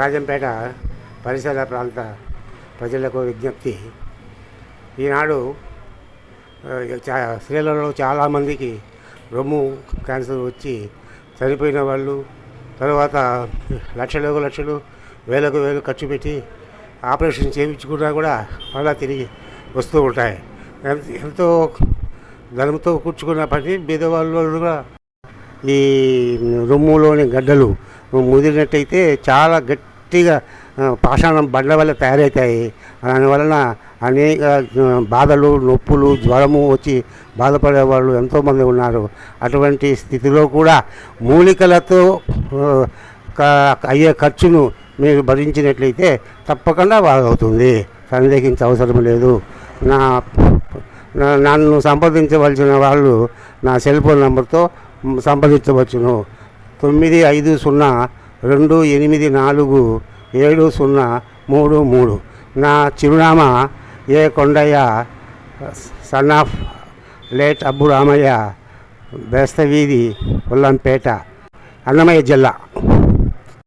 రాజంపేట పరిసర ప్రాంత ప్రజలకు విజ్ఞప్తి. ఈనాడు స్త్రీలలో చాలామందికి రొమ్ము క్యాన్సర్ వచ్చి చనిపోయిన వాళ్ళు తర్వాత లక్షలకు లక్షలు వేలకు వేలు ఖర్చు పెట్టి ఆపరేషన్ చేయించుకున్నా కూడా మళ్ళా తిరిగి వస్తూ ఉంటాయి. ఎంతో ధనంతో కూర్చుకున్న పని బీదవాళ్ళు కూడా ఈ రొమ్ములోని గడ్డలు ముదిరినట్టయితే చాలా గట్టిగా పాషాణం బండ్ల వల్ల తయారవుతాయి దానివలన అనేక బాధలు నొప్పులు జ్వరము వచ్చి బాధపడే వాళ్ళు ఎంతోమంది ఉన్నారు. అటువంటి స్థితిలో కూడా మూలికలతో అయ్యే ఖర్చును మీరు భరించినట్లయితే తప్పకుండా బాగవుతుంది సందేహించ అవసరం లేదు. నా నా- నన్ను సంప్రదించవలసిన వాళ్ళు నా సెల్ ఫోన్ నెంబర్తో సంప్రదించవచ్చును తొమ్మిది ఐదు సున్నా రెండు ఎనిమిది నాలుగు ఏడు సున్నా మూడు మూడు. నా చిరునామా A Kondayya son of late Abbu Ramayya బేస్తవీధి Ullampeta Annamayya జిల్లా.